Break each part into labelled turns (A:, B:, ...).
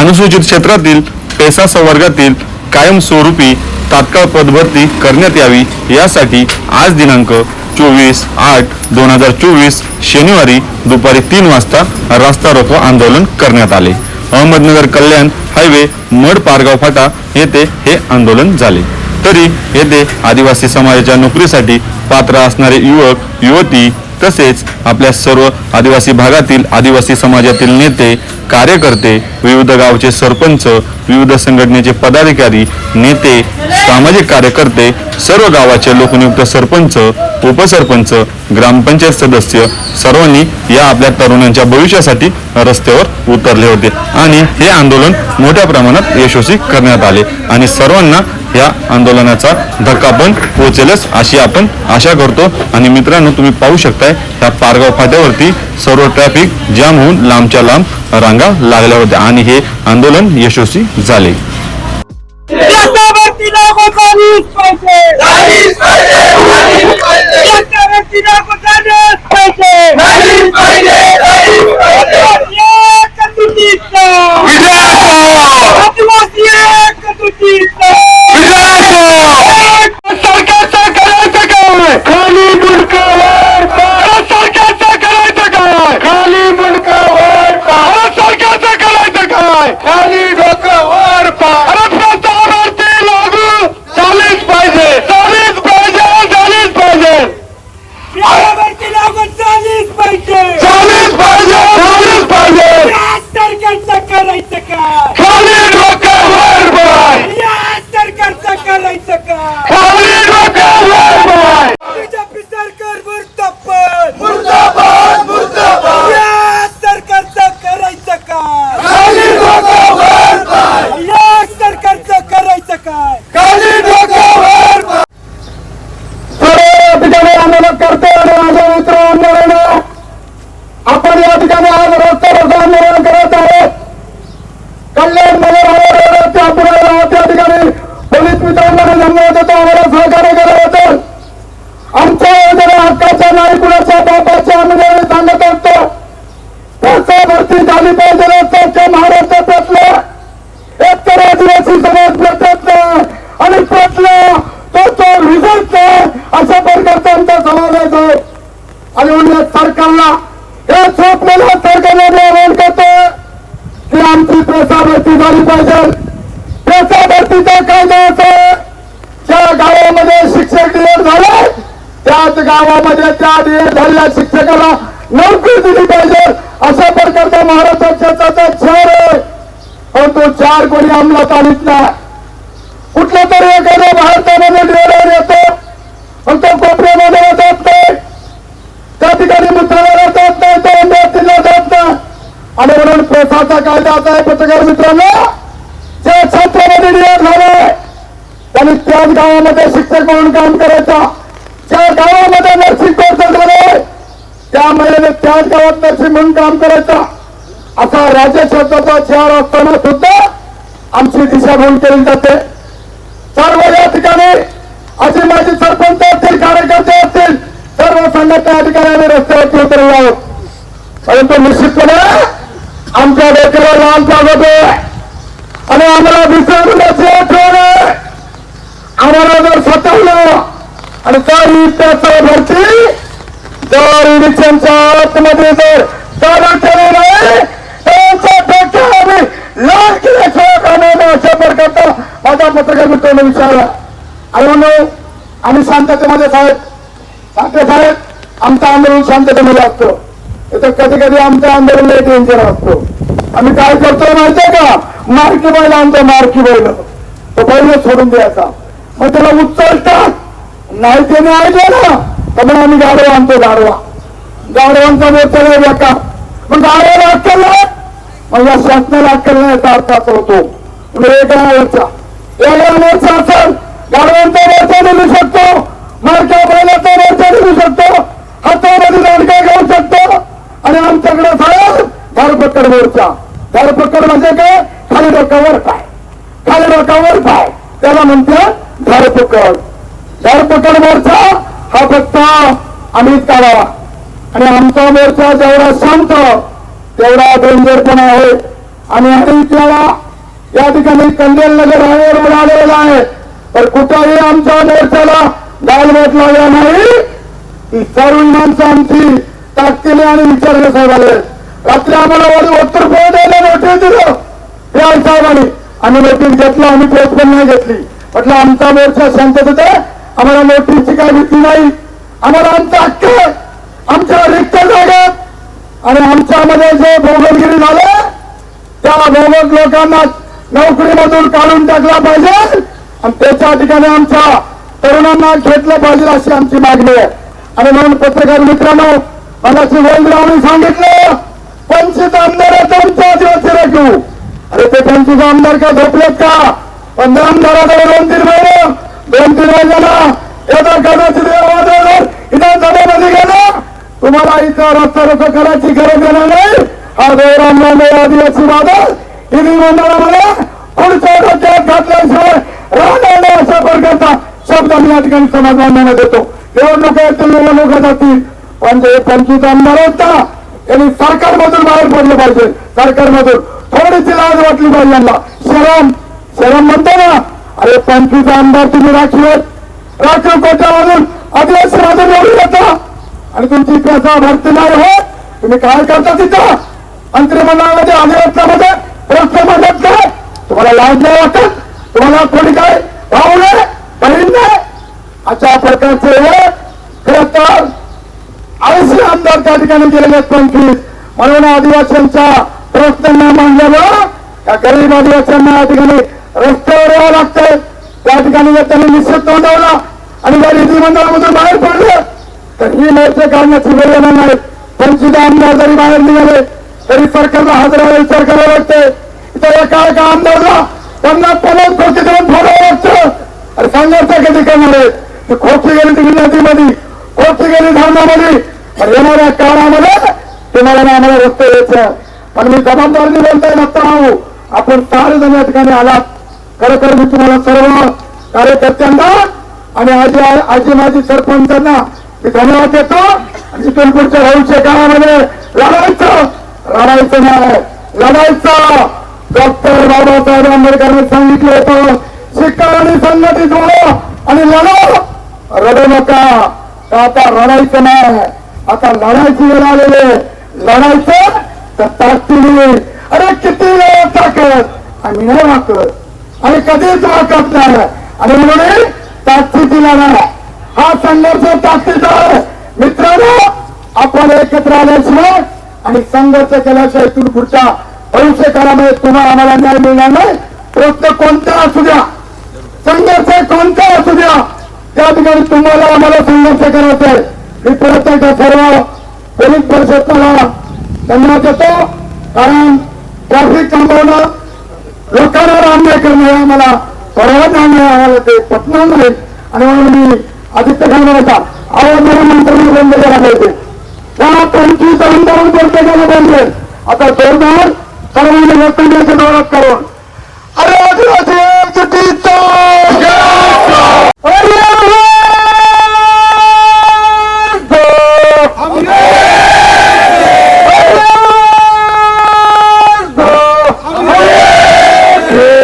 A: अनुसूचित क्षेत्रातील पेसा संवर्गातील कायमस्वरूपी तात्काळ पदभरती करण्यात यावी यासाठी आज दिनांक चोवीस आठ दोन हजार चोवीस शनिवारी दुपारी तीन वाजता रास्ता रोको आंदोलन करण्यात आले. अहमदनगर कल्याण हायवे मड पारगाव फाटा येथे हे आंदोलन झाले. तरी येथे आदिवासी समाजाच्या नोकरीसाठी पात्र असणारे युवक युवती तसेच आपल्या सर्व आदिवासी भागातील आदिवासी समाजातील नेते कार्यकर्ते विविध गावचे सरपंच विविध संघटनेचे पदाधिकारी नेते सामाजिक कार्यकर्ते सर्व गावाचे लोकनियुक्त सरपंच उपसरपंच ग्रामपंचायत सदस्य सर्वांनी या आपल्या तरुणांच्या भविष्यासाठी रस्त्यावर उतरले होते. आणि हे आंदोलन मोठ्या प्रमाणात यशस्वी करण्यात आले. आणि सर्वांना या आंदोलनाचा धक्का पण पोहोचेलच. अशी आपण आशा करतो. आणि मित्रांनो तुम्ही पाहू शकताय या पारगाव फाट्यावरती सर्व ट्रॅफिक जाम होऊन लांबच्या लांब रांगा लागल्या होत्या. आणि हे आंदोलन यशस्वी झाले.
B: पण तो चार कोणी अंमलात आणत नाही. कुठला तरी एखाद्या भारतामध्ये डिएड येतो फक्त कोपऱ्यामध्ये जात नाही. त्या ठिकाणी मित्राला जात नाही तर अमरावतीला जात नाही. आणि म्हणून पेसाचा कायदा असा आहे पत्रकार मित्रांनो ज्या छात्रामध्ये डिएड झालाय त्यांनी त्याच गावामध्ये शिक्षक म्हणून काम करायचा. ज्या गावामध्ये नर्सिंग कोर्स झालाय त्या महिलेने त्याच गावात नर्सिंग म्हणून काम करायचा. असा राज्य शब्दाचा चार असताना सुद्धा आमची दिशाभूल केली जाते. सर्व या ठिकाणी असे माझे सरपंच असतील कार्यकर्ते असतील सर्व संघटना अधिकाऱ्यांनी रस्त्यावरती उतरले आहोत परंतु निश्चितपणे आमच्या डोक्याला लाल लागत आणि आम्हाला विसरण्याची आठवण आम्हाला जर स्वतःला आणि जर ही त्याचा भरती जर इलेक्शनच्या आतमध्ये जर चालू केले नाही त्यांच्या डोक्याला आम्ही लाल केल्याशिवाय काढणार अशा प्रकारचा माझा पत्रकार मित्रांना विचारला आणि आम्ही शांततेमध्ये साहेब साठे साहेब आमचं आंदोलन शांततेमध्ये असतो इथं कधी कधी आमचं आंदोलन डेंजर असतो आम्ही काय करतो माहितीये का? मारकी बैल आणतो मारकी बैल तो बैल सोडून द्यायचा मग त्याला उचलतात नाही त्याने ऐकलं ना तर मग आम्ही गाडवा आणतो गाडवा गाडवांचा मोर्चा नाही बेकार मग गाडवाला अक्कल मग या शासनाला करण्याचा नाही अर्थ असा होतो? म्हणजे मोर्चा एका मोर्चा असेल गाडवांचा मोर्चा निघू शकतो. मारक्या बैलाचा मोर्चा निघू शकतो. हातामध्ये दांडका घेऊ शकतो. आणि आमच्याकडे साहेब धरपकड मोर्चा. धरपकड म्हणजे काय? खाली डोक्यावर पाय. खाली डोक्यावर पाय. त्याला म्हणते धरपकड. धरपकड मोर्चा हा फक्त आम्हीच काढावा आणि आमचा मोर्चा जेवढा शांत तेवढा डेंजर पण आहे. आणि अनेक वेळा या ठिकाणी कल्याण नगर रोड आलेला आहे. तर कुठेही आमच्या मोर्चाला गालबोट लागला नाही. ती सर्व माणसं आमची ताकदीने आणि विचारले साहेबांनी. रात्री आम्हाला उत्तर द्यायला नोटीस दिलं पी साहेबांनी. आम्ही नोटीस घेतलं आम्ही पोच पण नाही घेतली. म्हटलं आमचा मोर्चा शांततेत आहे आम्हाला नोटीसची काय भीती नाही. आम्हाला आमचा हक्क आमच्या रिक्त जागेत आणि आमच्यामध्ये जे भोगलगिरी झाले त्या भोगत लोकांना नोकरीमधून काढून टाकला पाहिजे. आणि त्याच्या ठिकाणी आमच्या तरुणांना घेतलं पाहिजे अशी आमची मागणी आहे. आणि म्हणून पत्रकार मित्रांनो मला श्री गोविंदरावांनी सांगितलं पंचित आमदार तुमच्या दिवस राखू अरे ते पंचवीस आमदार का झोपलेत का? पंधरा आमदाराकडे दोन तीन महिने दोन तीन महिन्याला येता कदाचित विधानसभेमध्ये गेलं तुम्हाला इथं रस्ता रोख करायची गरज येणार नाही हा गौरव आदिवासी बादल हिंदी मंडळामध्ये पुढच्या डोक्यात घातल्याशिवाय राहणार नाही अशा प्रकारचा शब्द मी या ठिकाणी समाज बांधवांना देतो. निवडणुका येतील निवडणुका जातील. पण जे पंचवीस आमदार आहेत ना यांनी सरकारमधून बाहेर पडलं पाहिजे. सरकारमधून थोडीशी लाज वाटली पाहिजे यांना. शरम शरम म्हणतो ना. अरे पंचवीस आमदार तुम्ही राखीव राखीव कोट्यामधून आदिवासी माझं निवडून येता. आणि तुमची पैसा भरती नाही होत तुम्ही काय करता तिथं? मंत्रिमंडळामध्ये अधिवेशनामध्ये प्रश्न मांडत काय तुम्हाला लाज नाही वाटत? तुम्हाला कोणी काय भाऊ नाही बहीण नाही? अशा प्रकारचे हे खरं तर ऐंशी आमदार त्या ठिकाणी गेलेले आहेत पंचवीस म्हणून आदिवासींच्या प्रश्न न त्या गरीब आदिवासींना या ठिकाणी रस्त्यावर यावं लागतंय. त्या ठिकाणी त्यांनी निश्चित नोंदवला आणि या विधिमंडळामधून बाहेर पडलं. तर ही मोर्चे काढण्याची वेळ येणार नाही. पंचवीस आमदार जरी बाहेर निघाले तरी सरकारला हजराला विचार करावा लागते. इथं एका एका आमदारला त्यांना पन्नास खोकी देऊन फोडावं लागतं. अरे संघर्ष कधी करणार आहे खोकी गेली ती नदीमध्ये खोकी गेली धर्मामध्ये पण येणाऱ्या काळामध्ये तुम्हाला ना आम्हाला रस्ते यायचं. पण मी जबाबदारीने बोलताय नसता राहू हो, आपण सारे जण या ठिकाणी आलात. खरं तर मी तुम्हाला सर्व कार्यकर्त्यांना आणि आजी आजी माजी सरपंचांना मी धन्यवाद देतो आणि इथून पुढच्या भविष्य काळामध्ये लढायचं. लढायचं नाही लढायचं. डॉक्टर बाबासाहेब आंबेडकरांनी सांगितलं होतं शिका आणि संघटित व्हा आणि लढा. रडू नका. आता रडायचं नाही? आता लढायची वेळ आलेली लढायचं तर ताकदीने अरे किती वेळ ताकद? आणि नाही वाकत. आणि कधीच वाकत नाही. आणि म्हणून ताकदीला नाही. हा संघर्ष ताकदीचा आहे. मित्रांनो आपण एकत्र आल्याशिवाय आणि संघर्ष केल्याशिवाय इथून पुढच्या भविष्य काळामध्ये तुम्हाला आम्हाला न्याय मिळणार नाही. प्रश्न कोणता असू द्या? संघर्ष कोणता असू द्या? त्या ठिकाणी तुम्हाला आम्हाला संघर्ष करायचा आहे. मी परत एकदा सर्व पोलीस परिषदला त्यांना देतो. कारण ट्रॅफिक थांबवणं लोकांना अन्याय करणं हे आम्हाला सर्वांना अन्याय आम्हाला ते पटणार नाही. आणि म्हणून मी आदित्य ठाकरे होता आवाज नंतर बंद केला पाहिजे. त्या पंचवीस आमदार बंद केलं पाहिजे आता जोरदार सर्वांनी लोकांच्या दौरात करून अरे आदिवासी एकजुटीचा अरे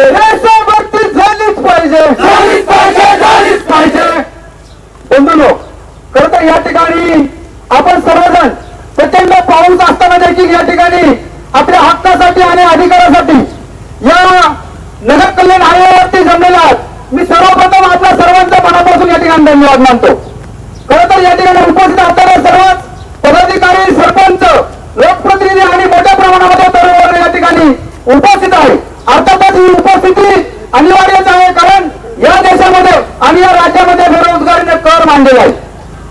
B: देशाभक्ती झालीच पाहिजे
C: झालीच पाहिजे झालीच पाहिजे
B: बंधुनो खरं तर या ठिकाणी आपण सर्वजण प्रचंड पाऊस असताना देखील या ठिकाणी आपल्या हक्कासाठी आणि अधिकारासाठी या नगर कल्याण हायवेवरती जमलेला आहात मी सर्वप्रथम आपल्या सर्वांच्या मनापासून या ठिकाणी धन्यवाद मानतो. खरं तर या ठिकाणी उपस्थित असताना सर्वच पदाधिकारी सरपंच लोकप्रतिनिधी आणि मोठ्या प्रमाणामध्ये तरुण वर्ग या ठिकाणी उपस्थित आहे. अर्थातच ही उपस्थिती अनिवार्यच आहे कारण या देशामध्ये आणि या राज्यामध्ये बेरोजगारीने कर मांडलेला आहे.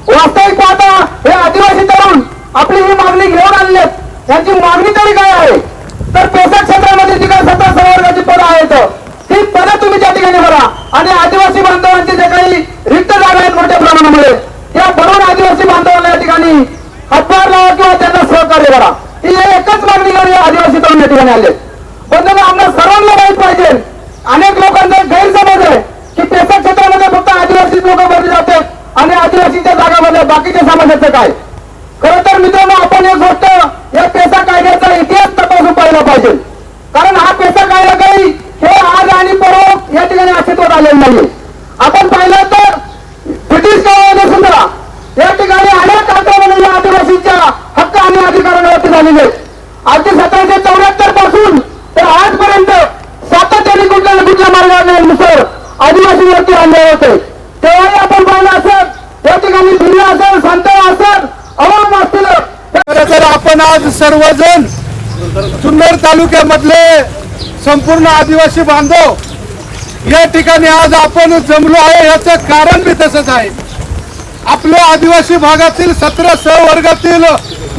B: वास्तविक पाहता हे आदिवासी तरुण आपली ही मागणी घेऊन आणले त्यांची मागणी तरी काय आहे? तर पेसा क्षेत्रामध्ये जी काय सत्ता संवर्गाची पदं आहेत ती पदं तुम्ही त्या ठिकाणी भरा आणि आदिवासी बांधवांचे जे काही रिक्त जागा आहेत मोठ्या प्रमाणामध्ये त्या भरून आदिवासी बांधवांना या ठिकाणी हातभार लावा किंवा त्यांना करा ही एकच मागणी घेऊन आदिवासी तरुण या ठिकाणी आले बंधू आम्हाला सर्वांना माहीत पाहिजे अनेक लोकांचा गैरसमज आहे की पेसा क्षेत्रामध्ये फक्त आदिवासी लोक भरले जातात आणि आदिवासीच्या जागामध्ये बाकीच्या समाजाचं काय? खरं तर मित्रांनो आपण एक गोष्ट या पेसा कायद्याचा इतिहास तपासून पाहिला पाहिजे.
D: कारण हा पेसा कायदा काही हे आज आणि परवा या ठिकाणी अस्तित्वात आलेलं नाहीये आपण पाहिलं तर ब्रिटिश काळामध्ये सुद्धा या ठिकाणी अनेक आक्रमण या आदिवासींच्या हक्क आणि अधिकारांवरती झालेले आहेत. अगदी सतराशे चौऱ्याहत्तरपासून तर आजपर्यंत सातत्याने कुठल्या ना कुठल्या मार्गानुसार आदिवासीवरती अन्याय होते तेव्हाही आपण पाहिलं असेल या ठिकाणी भिल्ल असेल संतळ असेल अवाम असतील
E: खरं तर आपण आज सर्वजण जुन्नर तालुक्यामधले संपूर्ण आदिवासी बांधव या ठिकाणी आज आपण जमलो आहे याचं कारण बी तसंच आहे. आपल्या आदिवासी भागातील सतरा सहवर्गातील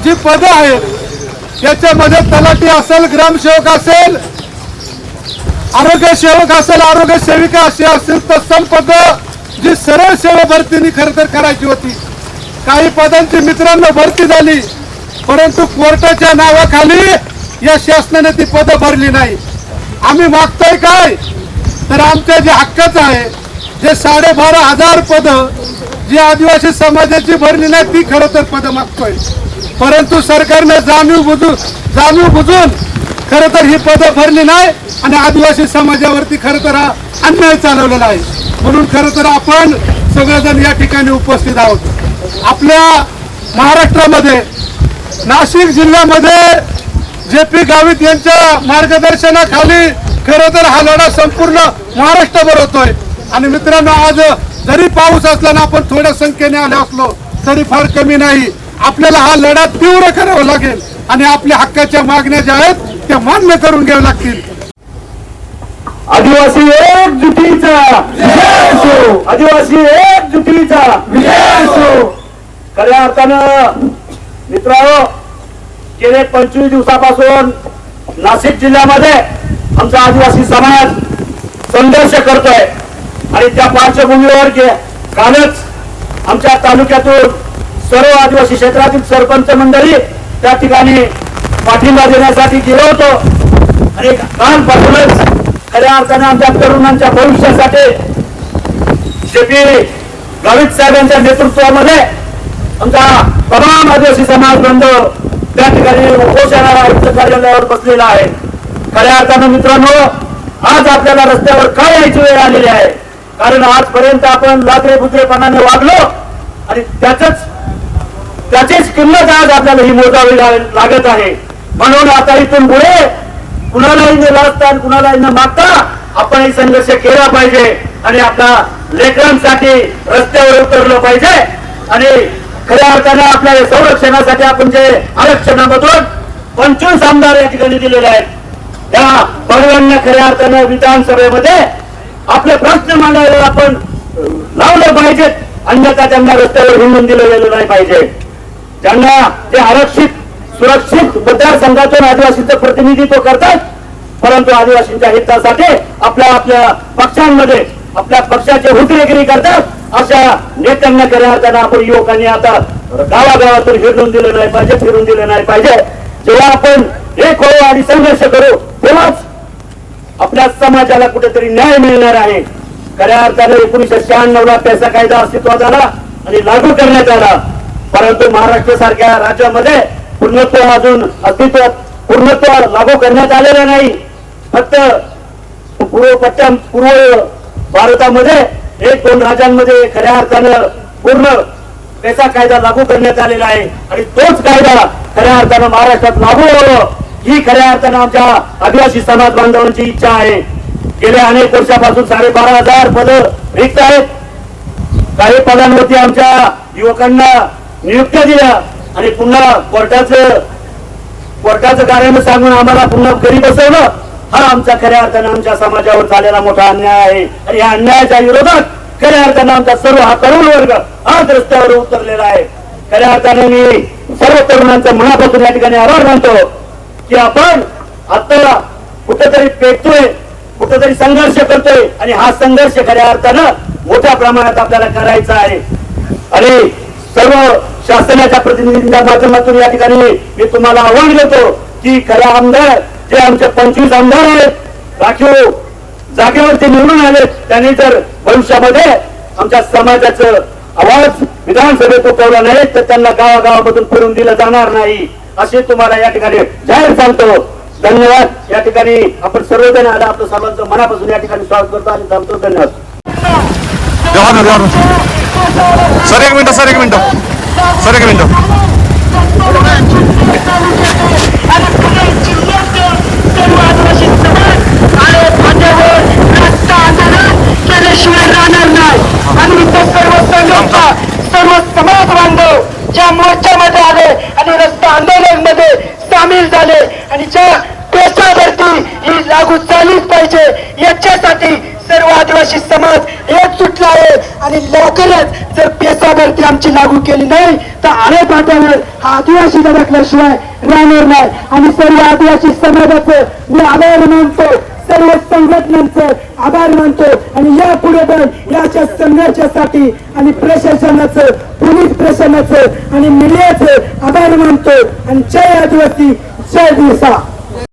E: जी पदं आहेत याच्यामध्ये तलाठी असेल ग्रामसेवक असेल आरोग्य सेवक असेल आरोग्य सेविका अशी असतील तत्सम पद जी सरळ सेवा भरतीने खरं तर करायची होती. काही पदांची मित्रांना भरती झाली. परंतु कोर्टाच्या नावाखाली या शासनाने ती पदं भरली नाही. आम्ही मागतोय काय? तर आमच्या जे हक्कच आहे जे साडेबारा हजार पद जी आदिवासी समाजाची भरली नाही ती खरं तर पदं मागतोय. परंतु सरकारने जाणीव बुजून जाणीव बुजून खरं तर ही पदं भरली नाही आणि आदिवासी समाजावरती खरं तर हा अन्याय चालवलेला आहे. म्हणून खरं तर आपण सगळेजण या ठिकाणी उपस्थित आहोत. आपल्या महाराष्ट्रामध्ये नाशिक जिल्ह्यामध्ये जे पी गावित यांच्या मार्गदर्शनाखाली खरं तर हा लढा संपूर्ण महाराष्ट्रभर होतोय. आणि मित्रांनो आज जरी पाऊस असला ना आपण थोड्या संख्येने आले असलो तरी फार कमी नाही. आपल्याला हा लढा तीव्र करावा लागेल. आणि आपल्या हक्काच्या मागण्या ज्या आहेत त्या मान्य करून घ्याव्या लागतील.
D: आदिवासी एकजुटीचा आदिवासी एकजुटीचा खऱ्या अर्थानं मित्रांनो गेले पंचवीस दिवसापासून नाशिक जिल्ह्यामध्ये आमचा आदिवासी समाज संघर्ष करतोय. आणि त्या पार्श्वभूमीवर गे- कालच आमच्या तालुक्यातून सर्व आदिवासी क्षेत्रातील सरपंच मंडळी त्या ठिकाणी पाठिंबा देण्यासाठी गेलो होतो. आणि कालपासूनच खऱ्या अर्थाने आमच्या तरुणांच्या भविष्यासाठी जे पी गावित साहेबांच्या नेतृत्वामध्ये आमचा तमाम आदिवासी समाज बांधव त्या ठिकाणी उपोषणाला उच्च कार्यालयावर बसलेला आहे. खऱ्या अर्थानं मित्रांनो आज आपल्याला रस्त्यावर काय यायची वेळ आलेली आहे? कारण आजपर्यंत आपण लाकडे बुद्रेपणाने वागलो आणि त्याच त्याचीच किंमत आज आपल्याला ही मोजावी लागत आहे. म्हणून आता इथून पुढे कुणालाही न लाजता कुणालाही न मागता आपण हे संघर्ष केला पाहिजे आणि आपल्या लेकरांसाठी रस्त्यावर उतरलं पाहिजे आणि खऱ्या अर्थानं आपल्या संरक्षणासाठी आपण जे आरक्षणामधून पंचवीस आमदार या ठिकाणी दिलेले आहेत. त्या बडव्यांना खऱ्या अर्थानं विधानसभेमध्ये आपले प्रश्न मांडायला आपण लावले पाहिजेत अन्यथा त्यांना रस्त्यावर हिंडून दिलं गेलं नाही पाहिजे. त्यांना ते आरक्षित सुरक्षित मतदारसंघातून आदिवासीचं प्रतिनिधित्व करतात परंतु आदिवासींच्या हितासाठी आपल्या आपल्या पक्षांमध्ये आपल्या पक्षाचे हुटरेगिरी करतात अशा नेत्यांना खऱ्या अर्थानं आपण युवकांनी आता गावागावातून फिरून दिलं नाही पाहिजे फिरून दिलं नाही पाहिजे. जेव्हा आपण एक होऊ आणि संघर्ष करू तेव्हाच आपल्या समाजाला कुठेतरी न्याय मिळणार आहे. खऱ्या अर्थाने एकोणीशे शहाण्णव ला पैसा कायदा अस्तित्वात आला आणि लागू करण्यात आला. परंतु महाराष्ट्र सारख्या राज्यामध्ये पूर्णत्व अजून अस्तित्वात पूर्णत्व लागू करण्यात आलेलं नाही. फक्त पूर्व पश्चिम पूर्व भारतामध्ये एक दोन राज्यांमध्ये खऱ्या अर्थानं पूर्ण पैसा कायदा लागू करण्यात आलेला आहे. आणि तोच कायदा खऱ्या अर्थानं महाराष्ट्रात लागू व्हावं ही खऱ्या अर्थानं आमच्या आदिवासी समाज बांधवांची इच्छा आहे. गेल्या अनेक वर्षापासून साडेबारा हजार पद रिक्त आहेत. काही पदांवरती आमच्या युवकांना नियुक्त्या दिल्या. आणि पुन्हा कोर्टाचं कोर्टाचं कार्यानं सांगून आम्हाला पुन्हा घरी बसवलं. हा आमचा खऱ्या अर्थानं आमच्या समाजावर झालेला मोठा अन्याय आहे. आणि या अन्यायाच्या विरोधात खऱ्या अर्थानं आमचा सर्व हा तरुण वर्ग आज रस्त्यावर उतरलेला आहे. खऱ्या अर्थानं मी सर्व तरुणांचा मनापासून या ठिकाणी आभार मानतो की आपण आता कुठेतरी पेटतोय कुठेतरी संघर्ष करतोय आणि हा संघर्ष खऱ्या अर्थानं मोठ्या प्रमाणात आपल्याला करायचा आहे. आणि सर्व शासनाच्या प्रतिनिधींच्या माध्यमातून या ठिकाणी मी तुम्हाला आव्हान देतो की खऱ्या आमदार जे आमचे पंचवीस आमदार आहेत राखीव जागेवरती निवडून आले त्यांनी जर भविष्यामध्ये आमच्या समाजाचं आवाज विधानसभेत उठवला नाही तर त्यांना गावागावामधून फिरून दिलं जाणार नाही असे तुम्हाला या ठिकाणी जाहीर सांगतो.
B: धन्यवाद. या ठिकाणी आपण सर्वजण आला आपलं सर्वांचं मनापासून या ठिकाणी स्वागत करतो आणि थांबतो. धन्यवाद.
A: सर एक मिनिट सर एक मिनिट. सर एक मिनिट
F: केल्याशिवाय राहणार नाही आणि इथे सर्व संघटना सर्व समाज बांधव ज्या मोर्चामध्ये आले आणि रस्ता आंदोलनमध्ये सामील झाले आणि ज्या पेशावरती ही लागू झालीच पाहिजे याच्यासाठी सर्व आदिवासी समाज एक सुटला आहे. आणि लवकरच जर पेशावरती आमची लागू केली नाही तर आळे पाट्यावर हा आदिवासी धडकल्याशिवाय राहणार नाही. आणि सर्व आदिवासी समाजाचं मी आभार मानतो सर्व संघटनांचं आभार मानतो. याच्या आणि प्रशासनाचं पोलीस प्रशासनाचं आणि मीडियाचं आभार मानतो. आणि जय आदिवासी जय दिवसा.